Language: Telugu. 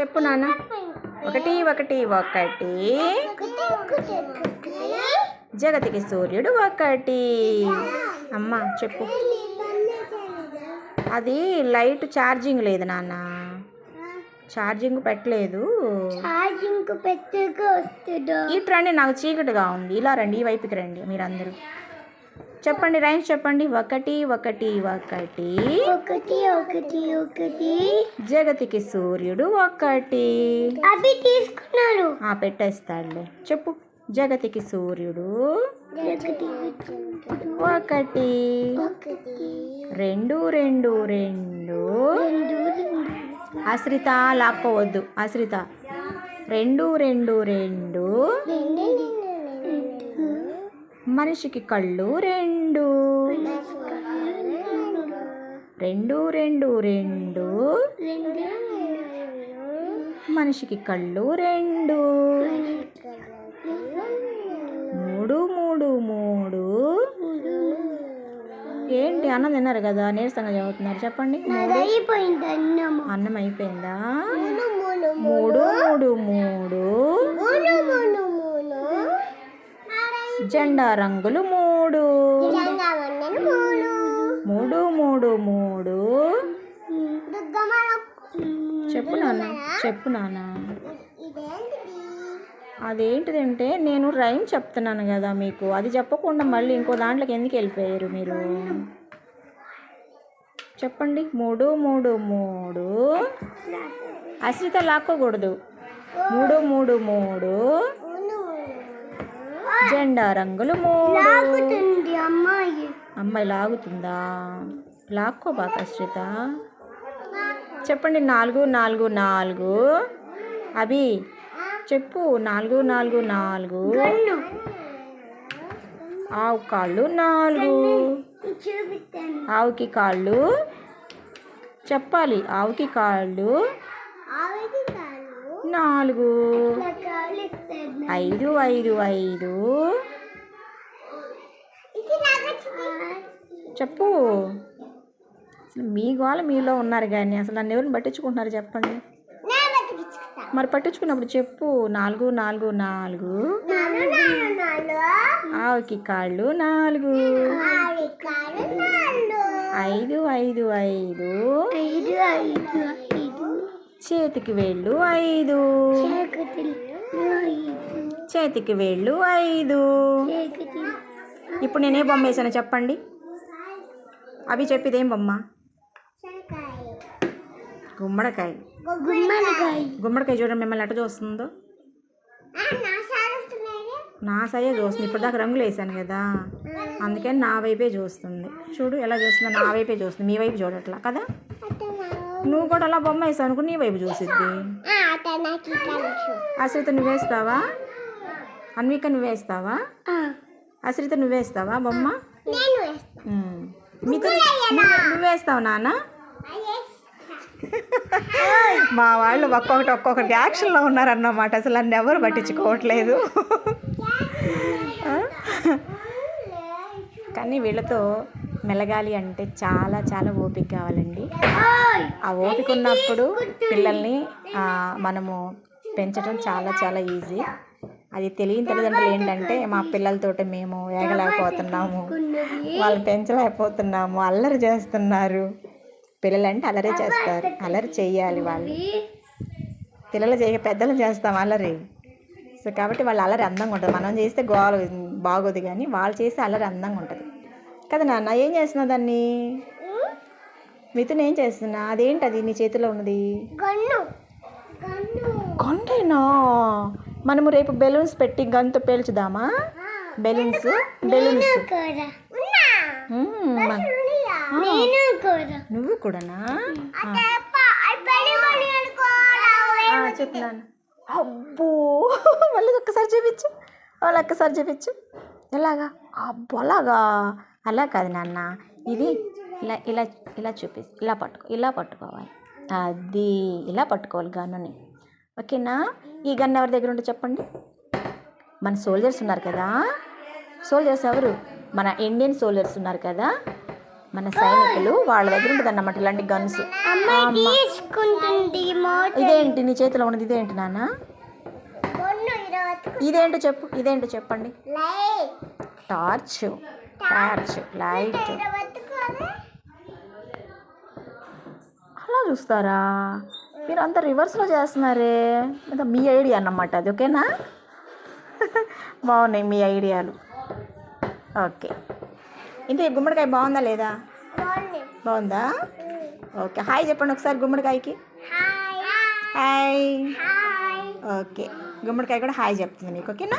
చెప్పు నాన్న. ఒకటి ఒకటి ఒకటి. జగతికి సూర్యుడు ఒకటి. అమ్మ చెప్పు. అది లైట్ ఛార్జింగ్ లేదు నాన్న. ఛార్జింగ్ పెట్టలేదు. ఛార్జింగ్ ఇటు రండి నాకు చీకటిగా ఉంది. ఇలా రండి ఈ వైపుకి రండి మీరందరూ. చెప్పండి రైమ్స్ చెప్పండి. ఒకటి ఒకటి ఒకటి. ఒకటి ఒకటి ఒకటి. జగతికి సూర్యుడు ఒకటి. అవి తీసుకున్నారు. ఆ పెట్టేస్తాడులే చెప్పు. జగతికి సూర్యుడు ఒకటి. రెండు రెండు రెండు. అశ్రిత లాక్కోవద్దు. అశ్రిత రెండు. రెండు రెండు. మనిషికి కళ్ళు రెండు. రెండు రెండు రెండు. మనిషికి కళ్ళు రెండు. మూడు మూడు మూడు. ఏంటి అన్నం తిన్నారు కదా? నీరసంగా చదువుతున్నారు. చెప్పండి. అన్నం. అయిపోయిందా? మూడు మూడు మూడు మూడు మూడు జెండా రంగులు మూడు. మూడు మూడు మూడు. చెప్పు నాన్న చెప్పు నాన్న. అదేంటిదంటే నేను రైమ్ చెప్తున్నాను కదా మీకు. అది చెప్పకుండా మళ్ళీ ఇంకో దాంట్లోకి ఎందుకు వెళ్ళిపోయారు మీరు? చెప్పండి. మూడు మూడు మూడు. అశ్రిత లాక్కోకూడదు. మూడు మూడు మూడు. జెండా రంగులు మూడు. లాగుతుంది అమ్మాయి. అమ్మాయి లాగుతుందా? లాక్కోబాక అశ్రిత చెప్పండి నాలుగు నాలుగు నాలుగు. అభి చెప్పు నాలుగు నాలుగు నాలుగు. ఆవు కాళ్ళు నాలుగు. ఆవుకి కాళ్ళు చెప్పాలి ఆవుకి కాళ్ళు నాలుగు. ఐదు ఐదు ఐదు. చెప్పు. అసలు మీ గోళ మీలో ఉన్నారు కానీ అసలు నన్ను ఎవరిని పట్టించుకుంటున్నారు చెప్పండి. మరి పట్టించుకున్నప్పుడు చెప్పు. నాలుగు నాలుగు నాలుగు. ఆవుకి కాళ్ళు నాలుగు. ఐదు ఐదు. ఐదు ఐదు ఐదు. చేతికి వేళ్ళు ఐదు. చేతికి వేళ్ళు ఐదు. ఇప్పుడు నేనే బొమ్మ వేసాను చెప్పండి. అవి చెప్పిదేం బొమ్మ? గుమ్మడికాయ. గుమ్మడికాయ చూడండి మిమ్మల్ని ఎట్ట చూస్తుందో. నా నా సయ్యే చూస్తుంది. ఇప్పుడు దాకా రంగులు వేసాను కదా. అందుకని నా వైపే చూస్తుంది. చూడు ఎలా చూస్తుందో నా వైపే చూస్తుంది. మీ వైపు చూడట్లా కదా? నువ్వు కూడా అలా బొమ్మ వేసావు అనుకో నీ వైపు చూసిద్ది. అశ్రిత నువ్వేస్తావా అన్విక నువ్వేస్తావా అశ్రిత నువ్వేస్తావా బొమ్మ? నేను వేస్తా. ఉమ్. మీతో నువ్వే- నువ్వేస్తావు నాన్న? మా వాళ్ళు ఒక్కొక్కటి ఒక్కొక్కటి యాక్షన్లో ఉన్నారన్నమాట. అసలు నన్ను ఎవరు పట్టించుకోవట్లేదు? కానీ వీళ్ళతో మెలగాలి అంటే చాలా చాలా ఓపిక కావాలండి. ఆ ఓపిక ఉన్నప్పుడు పిల్లల్ని మనము పెంచడం చాలా చాలా ఈజీ. అది తెలియని తల్లిదండ్రులు ఏంటంటే మా పిల్లలతోటి మేము ఏగలేకపోతున్నాము వాళ్ళు పెంచలేకపోతున్నాము అల్లరి చేస్తున్నారు. పిల్లలంటే అల్లరి చేస్తారు అల్లరి చేయాలి వాళ్ళు. పిల్లలు చేయ పెద్దలు చేస్తాం అల్లరి. సో కాబట్టి వాళ్ళ అల్లరి అందంగా ఉంటుంది. మనం చేస్తే గోల బాగోదు కానీ వాళ్ళు చేస్తే అల్లరి అందంగా ఉంటుంది. కదా నాన్న ఏం చేస్తున్నావు దాన్ని? మిథున్ ఏం చేస్తున్నా? అదేంటి అది నీ చేతిలో ఉన్నది? కొండేనా మనము రేపు బెలూన్స్ పెట్టి గన్తో పేల్చుదామా? Balloons balloons. నువ్వు కూడానా? చెప్తున్నాను అబ్బో! మళ్ళీ ఒక్కసారి చూపించు. వాళ్ళు ఒక్కసారి చూపించు. ఎలాగా? అబ్బో అలాగా? అలా కాదు నాన్న. ఇది ఇలా ఇలా ఇలా చూపి ఇలా పట్టుకో ఇలా పట్టుకోవాలి. అది ఇలా పట్టుకోవాలి గన్నుని. ఓకేనా? ఈ గన్ ఎవరి దగ్గర ఉంటే చెప్పండి. మన సోల్జర్స్ ఉన్నారు కదా? సోల్జర్స్ ఎవరు? మన ఇండియన్ సోల్జర్స్ ఉన్నారు కదా? మన సైనికులు వాళ్ళ దగ్గర ఉంటుంది అన్నమాట ఇలాంటి గన్స్ ఇదేంటి నీ చేతిలో ఉన్నది? ఇదేంటి నాన్న? ఇదేంటో చెప్పు ఇదేంటో చెప్పండి. Torch torch light. అలా చూస్తారా? మీరు అంతా రివర్స్లో చేస్తున్నారే. మీ ఐడియా అన్నమాట అది ఓకేనా? బాగున్నాయి మీ ఐడియాలు. ఓకే. ఇంత గుమ్మడికాయ బాగుందా లేదా? బాగుంది. ఓకే హాయ్ చెప్పండి ఒకసారి గుమ్మడికాయకి. హాయ్. ఓకే గుమ్మడికాయ కూడా హాయ్ చెప్తుంది మీకు ఓకేనా?